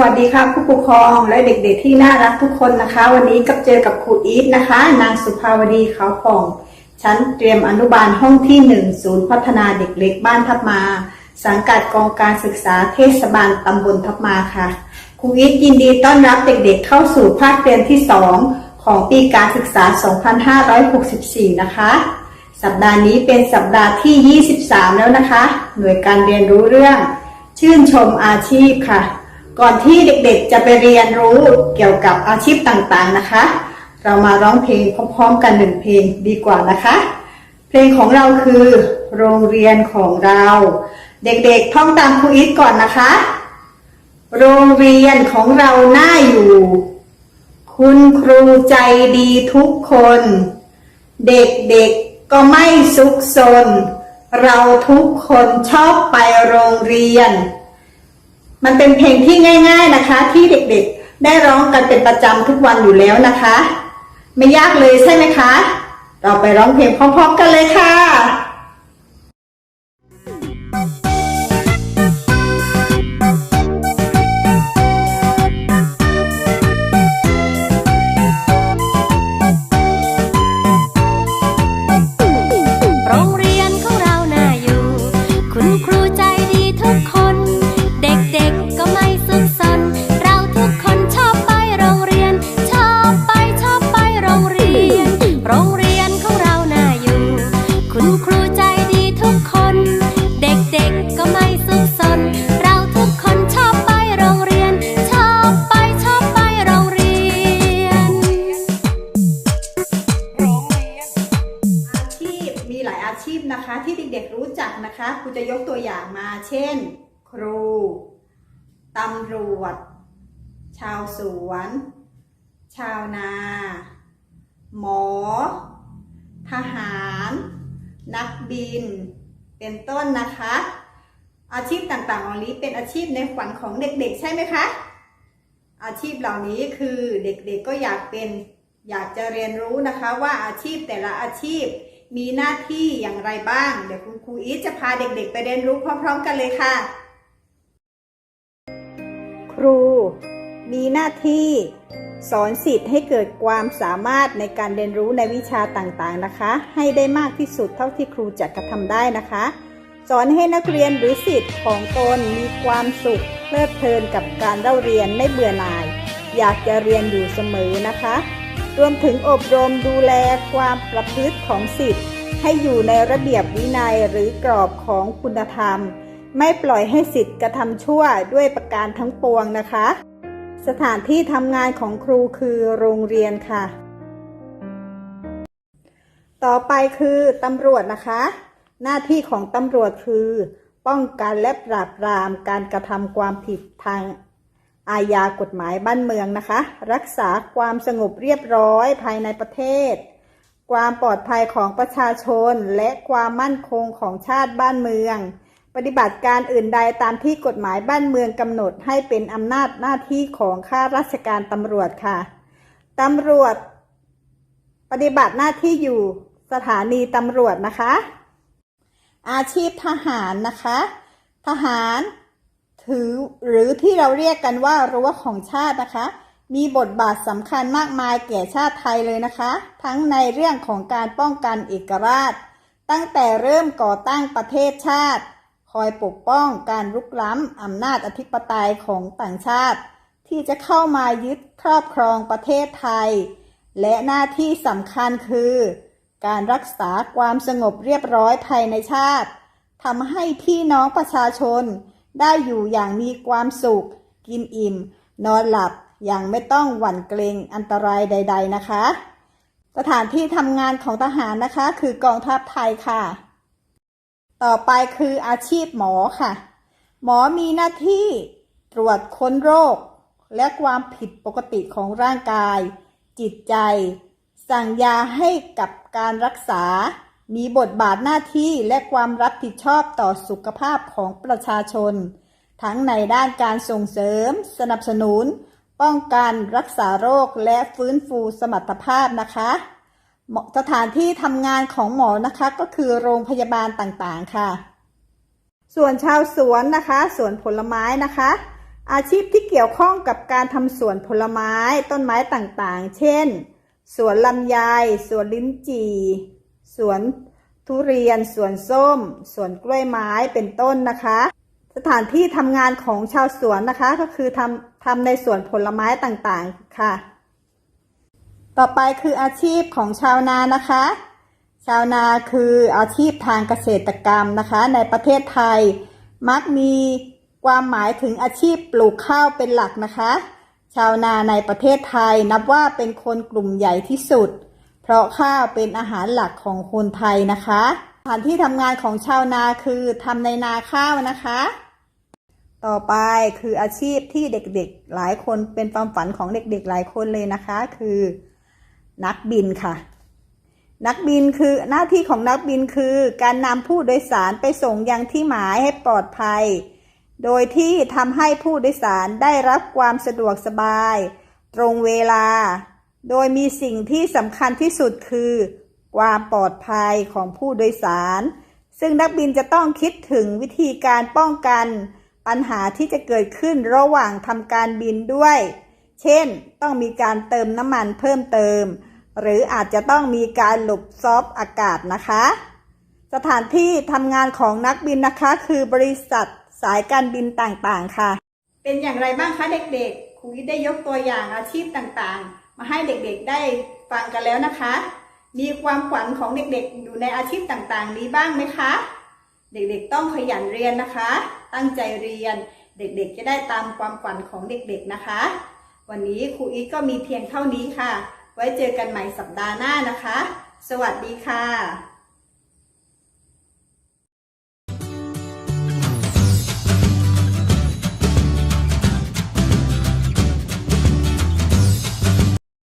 วัสดีค่ะผู้ปกครองและเด็กๆที่น่ารักทุกคนนะคะ วันนี้กับเจอกับครูอีทนะคะ นางสุภาวดีขาวผ่องชั้นเตรียมอนุบาลห้องที่หนึ่งศูนย์พัฒนาเด็กเล็กบ้านทับมา สังกัดกองการศึกษาเทศบาลตำบลทับมาค่ะครูอีทยินดีต้อนรับเด็กๆเข้าสู่ภาคเรียนที่2ของปีการศึกษา 2564 นะคะ สัปดาห์นี้เป็นสัปดาห์ที่ 23 แล้วนะคะ หน่วยการเรียนรู้เรื่อง ชื่นชมอาชีพค่ะ ก่อนที่เด็กๆจะไปเรียนรู้เกี่ยวกับอาชีพต่างๆนะคะ เรามาร้องเพลงพร้อมๆ กันหนึ่งเพลงดีกว่านะคะ เพลงของเราคือ โรงเรียนของเรา เด็กๆท่องตามครูอีทก่อนนะคะ โรงเรียนของเราน่าอยู่ คุณครูใจดีทุกคน เด็กๆก็ไม่ซุกซนเราทุกคนชอบไปโรงเรียน มันเป็นเพลงที่ง่าย ๆนะคะ ที่เด็กๆ ได้ร้องกันเป็นประจำทุกวันอยู่แล้วนะคะ ไม่ยากเลยใช่ไหมคะ เราไปร้องเพลงพร้อมๆกันเลยค่ะ ครูใจดีทุกคน เด็กๆก็ไม่สุขสน เราทุกคนชอบไปโรงเรียน ชอบไปชอบไปโรงเรียนอาชีพมีหลายอาชีพนะคะ ที่เด็กๆรู้จักนะคะครูจะยกตัวอย่างมา เช่น ครูตำรวจ ชาวสวน ชาวนา หมอ ทหาร นักบิน เป็นต้นนะคะ อาชีพต่างๆ เหล่านี้เป็นอาชีพในฝันของเด็กๆ ใช่ไหมคะ อาชีพเหล่านี้คือเด็กๆก็อยากเป็นอยากจะเรียนรู้นะคะว่าอาชีพแต่ละอาชีพมีหน้าที่อย่างไรบ้าง เดี๋ยวคุณครูอีทจะพาเด็กๆ ไปเรียนรู้พร้อม ๆ กันเลยค่ะ ครู มีหน้าที่ สอนสิทธิ์ให้เกิดความสามารถในการเรียนรู้ในวิชาต่างๆนะคะ ให้ได้มากที่สุดเท่าที่ครูจะกระทำได้นะคะ สอนให้นักเรียนหรือสิทธิ์ของตนมีความสุขเพลิดเพลินกับการเล่าเรียนไม่เบื่อหน่าย อยากจะเรียนอยู่เสมอนะคะ รวมถึงอบรมดูแลความประพฤติของสิทธิ์ ให้อยู่ในระเบียบวินัยหรือกรอบของคุณธรรม ไม่ปล่อยให้สิทธิ์กระทำชั่วด้วยประการทั้งปวงนะคะ สถานที่ทำงานของครูคือโรงเรียนค่ะ ต่อไปคือตำรวจนะคะ หน้าที่ของตำรวจคือ ป้องกันและปราบปรามการกระทำความผิดทางอาญากฎหมายบ้านเมืองนะคะ รักษาความสงบเรียบร้อยภายในประเทศ ความปลอดภัยของประชาชนและความมั่นคงของชาติบ้านเมือง ปฏิบัติการอื่นใดตามที่กฎหมายบ้านเมืองกำหนดให้เป็นอำนาจหน้าที่ของข้าราชการตำรวจค่ะตำรวจ ปฏิบัติหน้าที่อยู่สถานีตำรวจนะคะ อาชีพทหารนะคะ ทหารถือหรือที่เราเรียกกันว่ารั้วของชาตินะคะ มีบทบาทสำคัญมากมายแก่ชาติไทยเลยนะคะ ทั้งในเรื่องของการป้องกันเอกราช ตั้งแต่เริ่มก่อตั้งประเทศชาติ คอยปกป้องการรุกล้ำอำนาจอธิปไตยของต่างชาติ ที่จะเข้ามายึดครอบครองประเทศไทย และหน้าที่สำคัญคือ การรักษาความสงบเรียบร้อยภายในชาติทำให้พี่น้องประชาชน ได้อยู่อย่างมีความสุข กินอิ่ม นอนหลับอย่างไม่ต้องหวั่นเกรงอันตรายใด ๆ นะคะ สถานที่ทำงานของทหารนะคะ คือกองทัพไทยค่ะ ต่อไปคืออาชีพหมอค่ะ หมอมีหน้าที่ตรวจค้นโรค และความผิดปกติของร่างกาย จิตใจ สั่งยาให้กับการรักษา มีบทบาทหน้าที่และความรับผิดชอบต่อสุขภาพของประชาชน ทั้งในด้านการส่งเสริม สนับสนุน ป้องกันรักษาโรคและฟื้นฟูสมรรถภาพนะคะเหมาะ สถานที่ทำงานของหมอนะคะก็คือโรงพยาบาลต่างๆค่ะ ส่วนชาวสวนนะคะสวนผลไม้นะคะ อาชีพที่เกี่ยวข้องกับการทำสวนผลไม้ ต้นไม้ต่างๆ เช่น สวนลำไย สวนลิ้นจี่ สวนทุเรียน สวนส้ม สวนกล้วยไม้เป็นต้นนะคะ สถานที่ทำงานของชาวสวนนะคะก็คือทำทำในสวนผลไม้ต่างๆค่ะ ต่อไปคืออาชีพของชาวนานะคะ ชาวนาคืออาชีพทางเกษตรกรรมนะคะ ในประเทศไทย มักมีความหมายถึงอาชีพปลูกข้าวเป็นหลักนะคะ ชาวนาในประเทศไทยนับว่าเป็นคนกลุ่มใหญ่ที่สุด เพราะข้าวเป็นอาหารหลักของคนไทยนะคะสถานที่ทำงานของชาวนาคือทำในนาข้าวนะคะ ต่อไปคืออาชีพที่เด็กๆหลายคนเป็นความฝันของเด็กๆหลายคนเลยนะคะ คือ นักบินค่ะ นักบินคือหน้าที่ของนักบินคือ การนำผู้โดยสารไปส่งยังที่หมายให้ปลอดภัย โดยที่ทำให้ผู้โดยสารได้รับความสะดวกสบาย ตรงเวลา โดยมีสิ่งที่สำคัญที่สุดคือ ความปลอดภัยของผู้โดยสาร ซึ่งนักบินจะต้องคิดถึงวิธีการป้องกัน ปัญหาที่จะเกิดขึ้นระหว่างทำการบินด้วย เช่น ต้องมีการเติมน้ำมันเพิ่มเติม หรืออาจจะต้องมีการหลบซอฟอากาศนะคะ สถานที่ทำงานของนักบินนะคะ คือบริษัทสายการบินต่างๆค่ะ เป็นอย่างไรบ้างคะเด็กๆ ครูอีทได้ยกตัวอย่างอาชีพต่างๆ มาให้เด็กๆได้ฟังกันแล้วนะคะ มีความฝันของเด็กๆ อยู่ในอาชีพต่างๆ นี้บ้างไหมคะ เด็กๆต้องขยันเรียนนะคะ ตั้งใจเรียน เด็กๆ จะได้ตามความฝันของเด็กๆ นะคะ วันนี้ครูอีทก็มีเพียงเท่านี้ค่ะ ไว้เจอกันใหม่สัปดาห์หน้านะคะ สวัสดีค่ะ